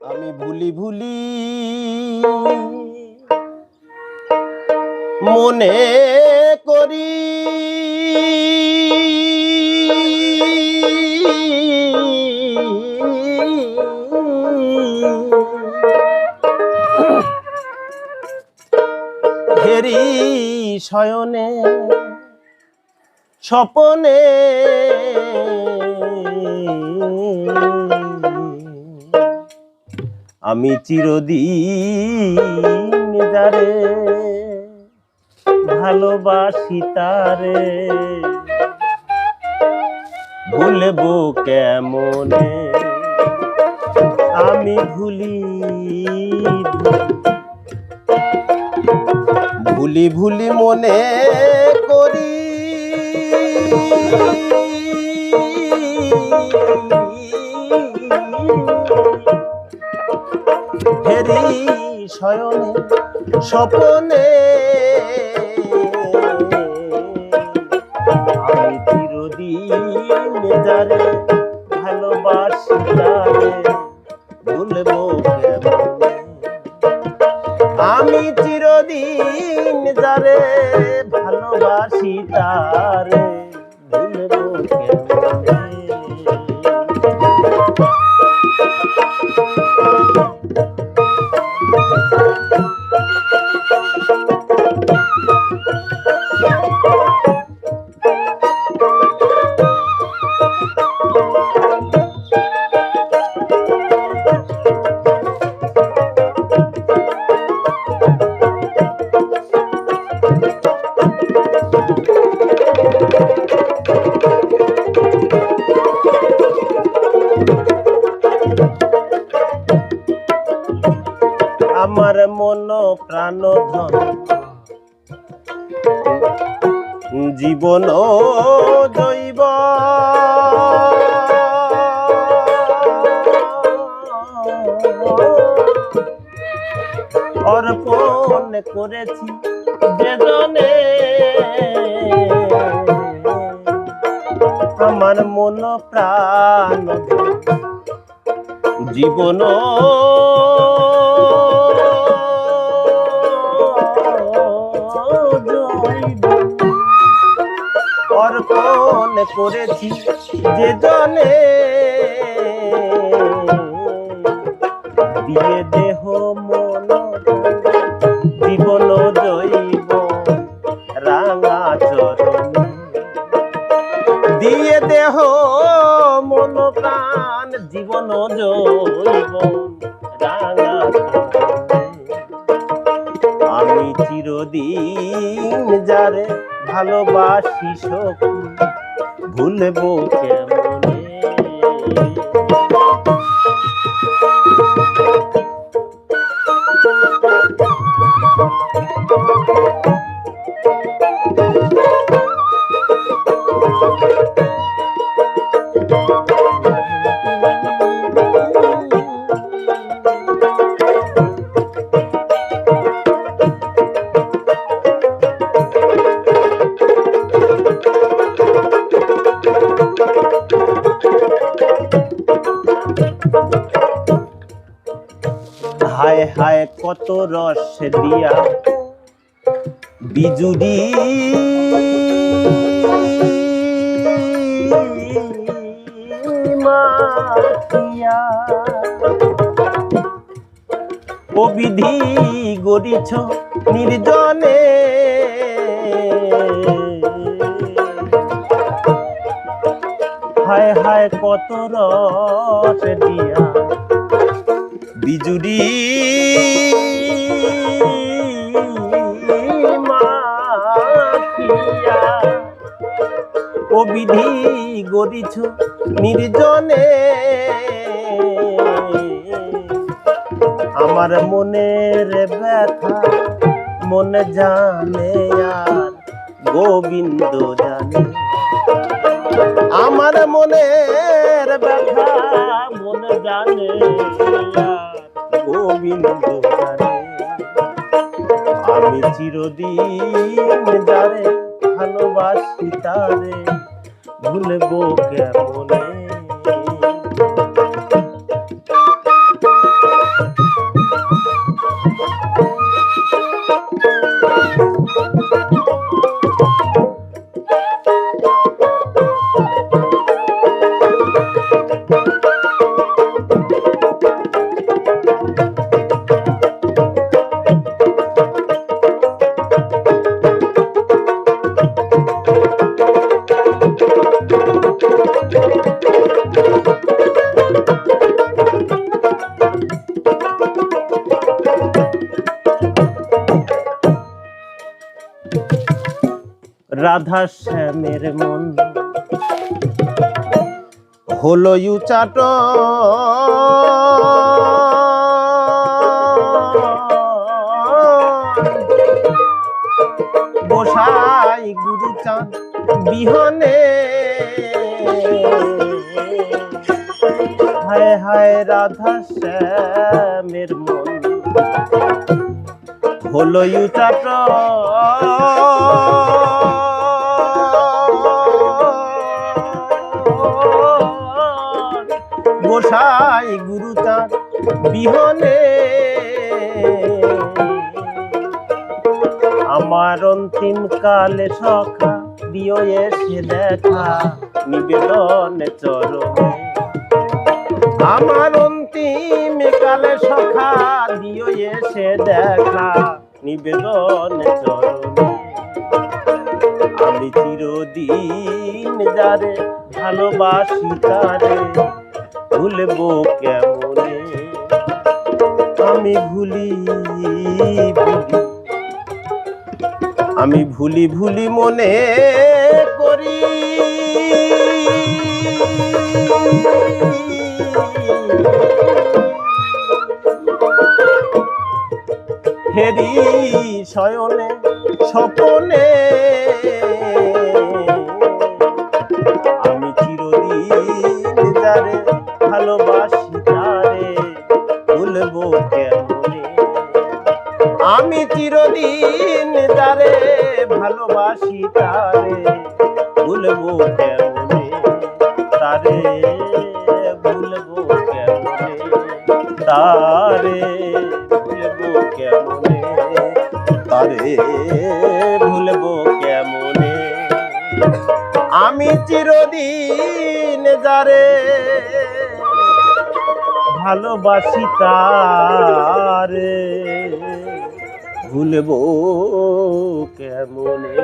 আমি ভুলি ভুলি মনে করি। হেরি শয়নে স্বপনে আমি চিরদিন যারে ভালোবাসি তারে। ভুলবো কেমনে? আমি ভুলি ভুলি ভুলি মনে করি। শয়নে স্বপনে। আমি চিরদিন যারে ভালোবাসি তারে। আমার মন প্রাণ ধন জীবন জৈব অর্পণ করেছি বেদনে। আমার মন প্রাণ জীবন। অর্পণ করেছি যে জনে। দিয়ে দেহ প্রাণ জীবন জৈব আমি চিরদিন যারে ভালোবাসি সখী ভুলবো কেমনে হায় হায় কত রস দিয়া মাখিয়া ও বিধি গড়িছ নির্জনে। হায় হায় কত রস দিয়া। বিজুরি মাখিয়া ও বিধি গড়িছ নির্জনে। আমার মনের ব্যথা মনে জানে আর গোবিন্দ জানে। আমার মনের ব্যথা মনে জানে আমি চিরদিন যারে ভালোবাসি তারে। ভুলবো কেমনে রাধা শ্যামের মন। হলো ইউচাট বসাই গুরু চাঁদ বিহনে। হায় হায় রাধা শ্যামের মন। হলো ইউচাট গোসাই গুরু চাঁদ বিহনে। আমার অন্তিম কালে সখা দিও এসে দেখা, নিবেদন চরণে। আমার অন্তিম কালে সখা দিও এসে দেখা, নিবেদন চরণে। আমি চিরদিন যারে ভালোবাসি তারে ভুলবো কেমনে? আমি ভুলি আমি ভুলি ভুলি মনে করি। হেরি শয়নে স্বপনে চিরদিন যারে ভালোবাসি তারে। ভুলবো কেমনে? তারে ভুলবো কেমনে? তারে ভুলবো কেমনে? তারে ভুলবো কেমনে? আমি চিরদিন যারে ভালোবাসি তারে। ভুলবো কেমনে?